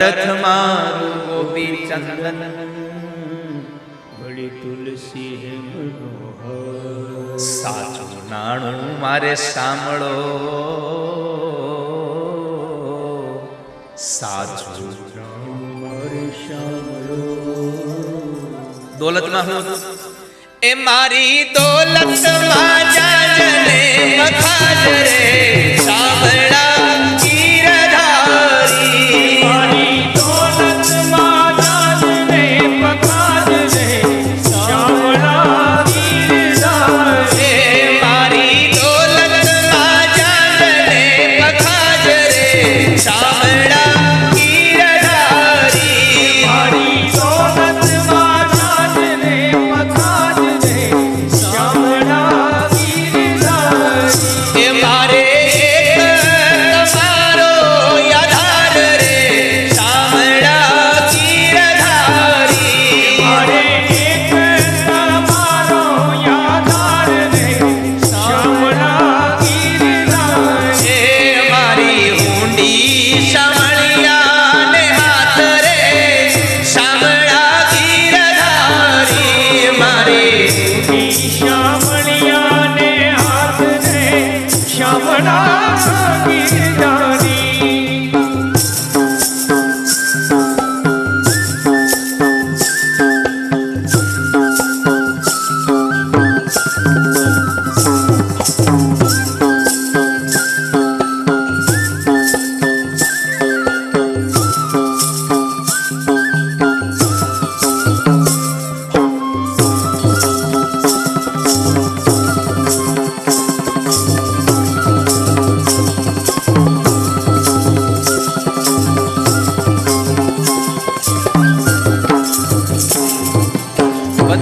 રથ મારું ગોપી ચંદન. વળી તુલસી હે સાચું નાણું મારે સાંભળો. સાચું મારે સાંભળો. દોલતમાં હું એ મારી દોલતમાં જાજને મખાજ રે સાંભળા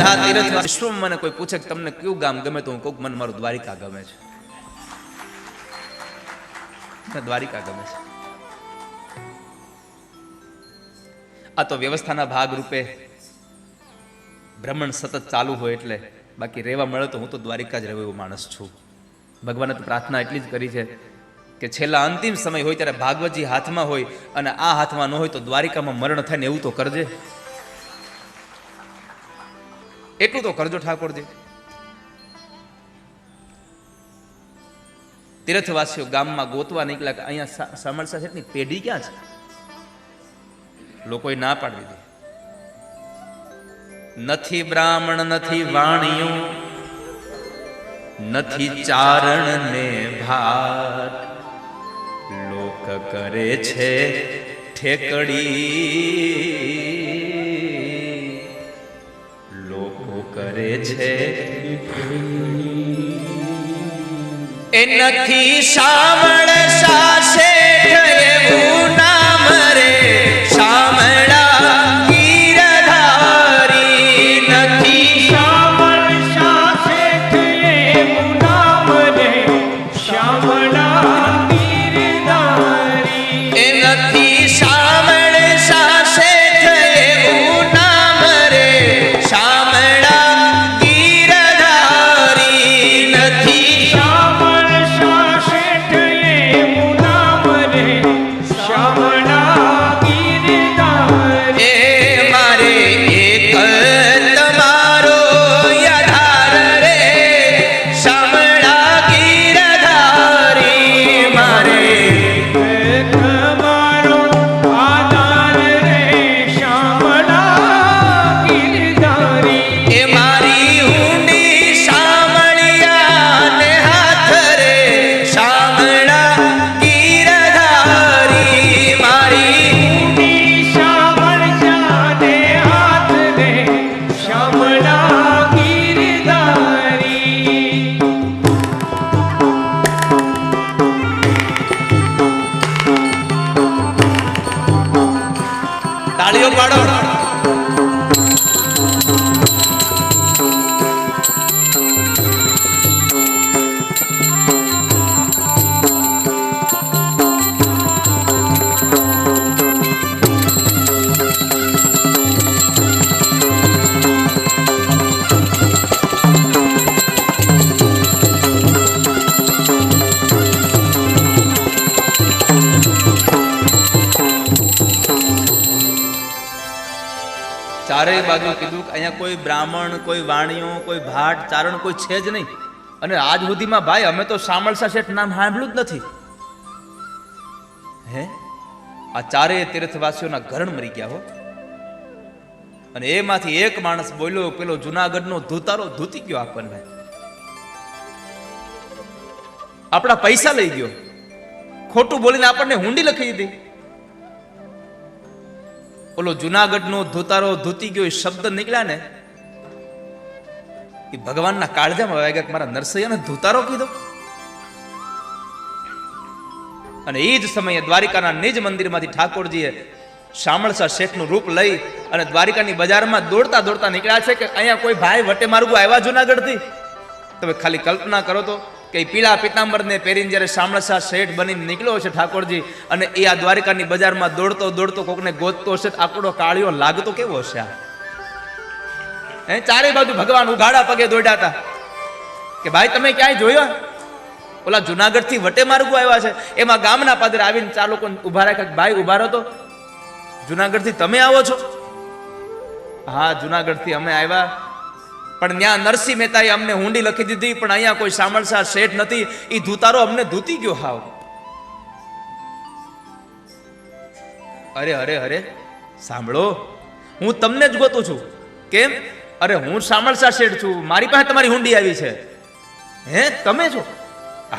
બધા તીર્થ વિશ્વમ મને કોઈ પૂછે કે તમને કયું ગામ ગમે તો હું કહું મને મારું દ્વારિકા ગમે છે? દ્વારિકા ગમે છે. આ તો વ્યવસ્થાના ભાગ રૂપે ભ્રમણ સતત ચાલુ હોય એટલે બાકી રહેવા મળે તો હું તો દ્વારિકા જ રહેવો એવો માણસ છું. ભગવાને તો પ્રાર્થના એટલી જ કરી છે કે છેલ્લા અંતિમ સમય હોય ત્યારે ભાગવતજી હાથમાં હોય અને આ હાથમાં ન હોય તો દ્વારિકામાં મરણ થાય ને એવું તો કરજે. એટલું તો કરજો ઠાકોરજી. તીર્થવાસીઓ ગામમાં ગોતવા નીકળ્યા કે અહીંયા સા- સામરસા પેઢી ક્યાં છે? લોકોએ ના પાડી દીધી. નથી બ્રાહ્મણ, નથી વાણિયો, નથી ચારણ ને ભાટ. લોક કરે છે ઠેકડી. કરે છે? એ નથી શામળ સાસે ચારેય બાજુ કીધું કે અહીંયા કોઈ બ્રાહ્મણ, કોઈ વાણિયો, કોઈ ભાટ, ચારણ કોઈ છે જ નહીં. અને આજ સુધીમાં ભાઈ, અમે તો સામળસા શેઠ નામ સાંભળ્યું જ નથી. હે? આ ચારેય તીર્થવાસીઓના ઘરણ મરી ગયા હો. અને એમાંથી એક માણસ બોલ્યો, પેલો જુનાગઢનો ધૂતારો ધૂતી ગયો આપણને. આપણા પૈસા લઈ ગયો. ખોટું બોલીને આપણને હુંડી લખી દીધી. ઓલો જુનાગઢનો ધોતારો ધોતી ગયો એ શબ્દ નીકળ્યા ને, એ ભગવાનના કાળજામાં આવ્યા કે મારા નરસૈયાને ધોતારો કીધો. અને એ જ સમયે દ્વારિકાના નિજ મંદિરમાંથી ઠાકોરજીએ શામળસા શેઠનું રૂપ લઈ અને દ્વારિકાની બજારમાં દોડતા દોડતા નીકળ્યા છે કે અહીંયા કોઈ ભાઈ વટે માર્ગો આવ્યા જુનાગઢથી? તમે ખાલી કલ્પના કરો તો કે પીળા પિતાંબરને પહેરીને જ્યારે શામળસા શેઠ બનીને નીકળ્યો છે ઠાકોરજી, અને એ આ દ્વારિકાની બજારમાં દોડતો દોડતો કોકને ગોતતો હશે આકડો કાળિયો લાગતો કેવો હશે આ? હે ચારે બાજુ ભગવાન ઉઘાડા પગે દોડ્યા હતા. કે ભાઈ, તમે ક્યાંય જોયો? ઓલા જુનાગઢથી વટે માર્ગો આવ્યા છે. એમાં ગામના પાદરે આવીને ચાર લોકો ઊભા રાખ્યા ભાઈ ઊભા રહો તો. જુનાગઢથી તમે આવો છો? હા, જુનાગઢથી અમે આવ્યા. પણ ત્યાં નરસિંહ મહેતાએ અમને હુંડી લખી દીધી, પણ અહીંયા કોઈ સામળસા શેઠ નથી. એ ધૂતારો અમને ધૂતી ગયો હાવ. અરે અરે અરે, સાંભળો. હું તમને જ ગોતું છું. કેમ? અરે, હું સામળસા શેઠ છું. મારી પાસે તમારી હુંડી આવી છે. હે, તમે છો?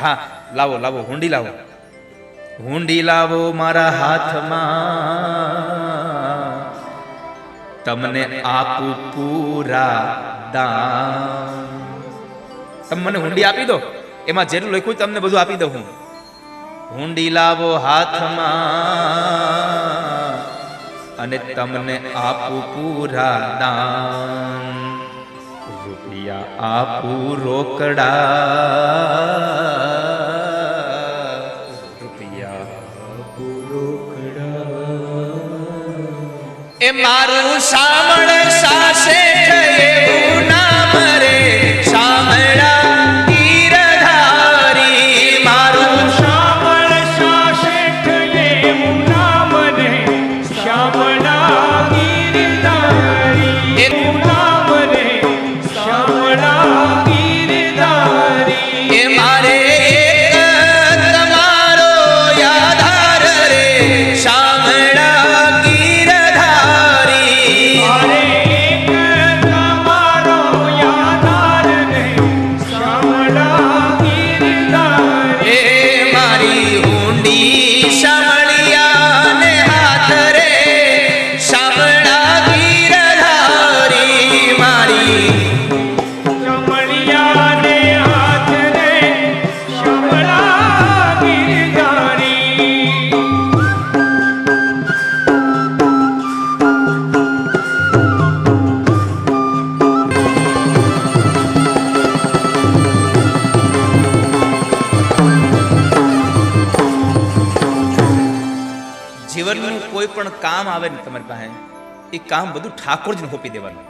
હા, લાવો લાવો હુંડી લાવો. હુંડી લાવો મારા હાથમાં. તમને આપું પૂરા દાન. તમે મને હુંડી આપી દો? એમાં જેટલું લખ્યું તમને બધું આપી દઉં હું. હુંડી લાવો હાથમાં અને તમને આપું પૂરા દાન. રૂપિયા આપું રોકડા. એ મારું સાવણ સાસે કોઈ પણ કામ આવે ને તમારી પાસે, એ કામ બધું ઠાકોરજીને સોંપી દેવાનું.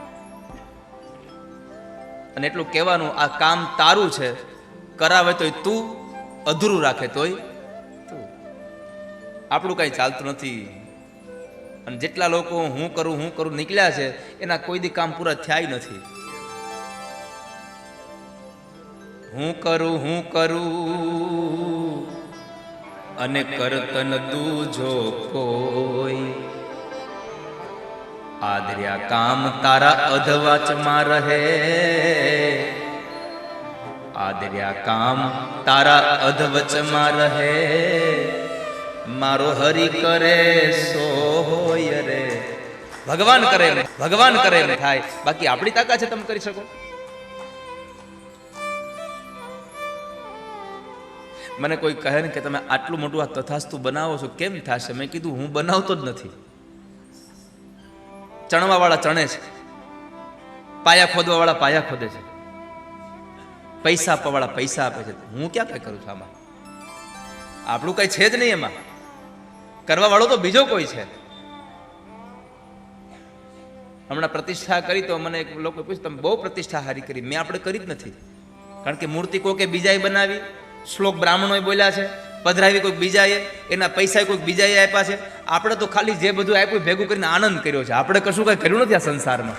અને એટલું કહેવાનું, આ કામ તારું છે, કરાવે તોય તું, અધૂરું રાખે તોય આપણું કાંઈ ચાલતું નથી. અને જેટલા લોકો હું કરું હું કરું નીકળ્યા છે, એના કોઈ દી કામ પૂરા થયા નથી. હું કરું હું કરું, અને કરતન દૂજો કોઈ આદર્યા કામ તારા અધવાચમાં રહે. આદર્યા કામ તારા અધવચમાં રહે. મારો હરિ કરે સોય રે. ભગવાન કરે ભગવાન કરે થાય. બાકી આપણી તાકાત છે તમે કરી શકો. મને કોઈ કહે ને કે તમે આટલું મોટું આ તથાસ્તુ બનાવો છો, કેમ થશે? મેં કીધું, હું બનાવતો જ નથી. ચણવા વાળા ચણે છે. પાયા ખોદવા વાળા પાયા ખોદે છે. પૈસા આપવા વાળા પૈસા આપે છે. હું ક્યાં કઈ કરું છું આમાં? આપણું કઈ છે જ નહીં એમાં. કરવા વાળો તો બીજો કોઈ છે. હમણાં પ્રતિષ્ઠા કરી તો મને એક લોકો પૂછ્યું, તમે બહુ પ્રતિષ્ઠા હારી કરી. મેં આપણે કરી જ નથી. કારણ કે મૂર્તિ કોકે બીજાએ બનાવી, શ્લોક બ્રાહ્મણોએ બોલ્યા છે, પધરાવી કોઈક બીજાએ, એના પૈસા કોઈક બીજાએ આપ્યા છે. આપણે તો ખાલી જે બધું આપ્યું ભેગું કરીને આનંદ કર્યો છે. આપણે કશું કાંઈ કર્યું નથી આ સંસારમાં.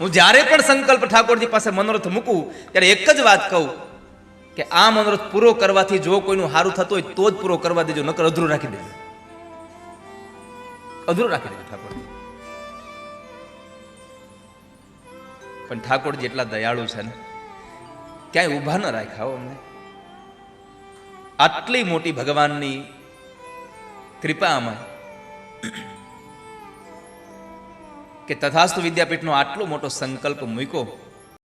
હું જ્યારે પણ સંકલ્પ ઠાકોરજી પાસે મનોરથ મૂકું, ત્યારે એક જ વાત કહું કે આ મનોરથ પૂરો કરવાથી જો કોઈનું સારું થતું હોય તો જ પૂરો કરવા દેજો, નકર અધૂરું રાખી દેજો. અધૂરું રાખી દેજો ઠાકોરજી. પણ ઠાકોરજી એટલા દયાળુ છે ને. ક્યાંય ઊભા ન રાખ્યા હો અમને. આટલી મોટી ભગવાનની કૃપામાં કે તથાસ્તુ વિદ્યાપીઠનો આટલો મોટો સંકલ્પ મૂક્યો